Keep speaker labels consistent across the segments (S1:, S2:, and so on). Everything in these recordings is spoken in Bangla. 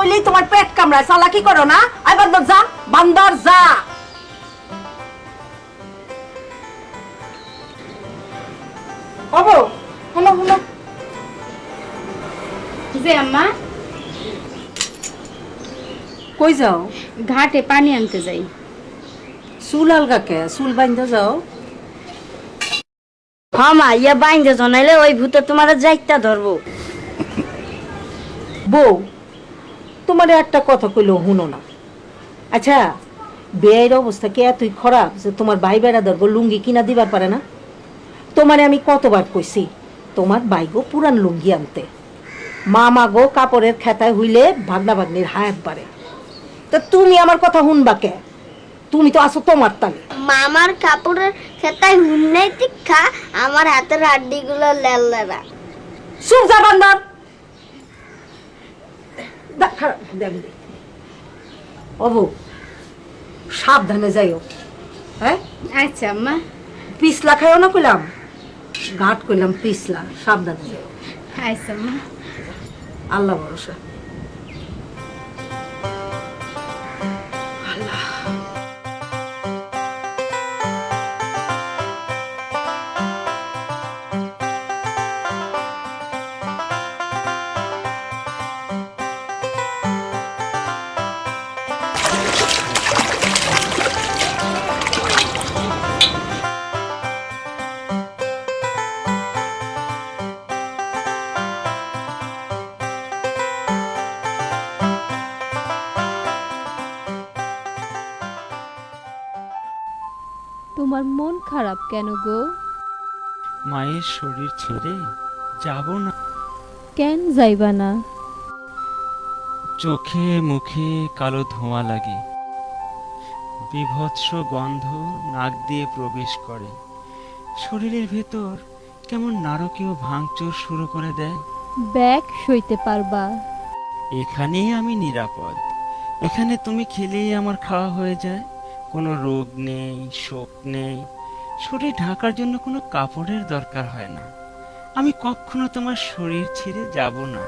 S1: হইলেই তোমার পেট কামড়ায়। চালাকি করো না? আই বান্দর যা বান্দর যা।
S2: হব হলো হলো। যে আম্মা
S1: কই যাও?
S2: ঘাটে পানি আনতে যাই।
S1: চুল আলগাকে চুল বাইন্ধে যাও।
S3: হমা ইয়া বাইন্দে জনাইলে ওই ভূতে তোমার যাইতা ধরবো।
S1: বউ তোমার একটা কথা কইলেও শুনো না। আচ্ছা বেয়ের অবস্থা কি এতই খারাপ যে তোমার ভাই বেড়া ধরবো লুঙ্গি কিনা দিবার পারে না? তোমারে আমি কতবার কইছি তোমার বাইগো পুরান লুঙ্গি আনতে। মা মা গো কাপড়ের খেতায় হইলে ভাগনা ভাগ্নির হায়াত বাড়ে। তা তুমি আমার কথা শুনবা কে? তুমি তো আসো তোমার তালে।
S3: মামার কাপড়ের খেতায় হুন্নাই তীক্ষা আমার হাতের হাড্ডি গুলো লেলা।
S1: চুপ যা বান্দার। অবু সাবধানে যাইও। হ্যাঁ?
S2: আচ্ছা আম্মা।
S1: পিছলা খাইও না কইলাম? ঘাট কইলাম পিছলা সাবধানে যাইও।
S2: আচ্ছা আম্মা।
S1: আল্লাহ ভরসা।
S4: তোমার মন খারাপ কেন গো?
S5: মায়ের শরীর ছেড়ে যাব না।
S4: কেন যাইবা না?
S5: চোখে মুখে কালো ধোঁয়া লাগে। বিভৎস গন্ধ নাক দিয়ে প্রবেশ করে। শরীরের ভেতর কেমন নারকীয় ভাঙচুর শুরু করে দেয়।
S4: ব্যাগ সইতে পারবা।
S5: এখানেই আমি নিরাপদ। এখানে তুমি খেলেই আমার খাওয়া হয়ে যায়। কোনো রোগ নেই, শোক নেই। শরীর ঢাকার জন্য কোনো কাপড়ের দরকার হয় না। আমি কখনো তোমার শরীর ছেড়ে যাব না।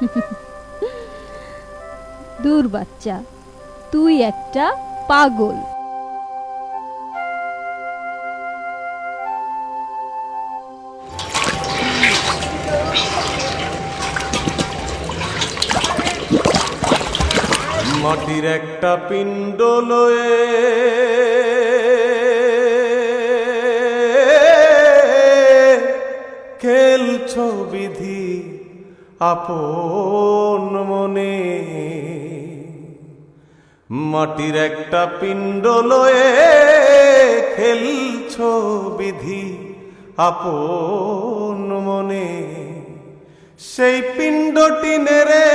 S4: দূর বাচ্চা, তুই একটা পাগল।
S6: মাটির একটা পিণ্ড লয়ে। খেলছ বিধি আপন মনে। মাটির একটা পিণ্ড লয়ে খেলছ বিধি আপন মনে। সেই পিণ্ডটি নেড়ে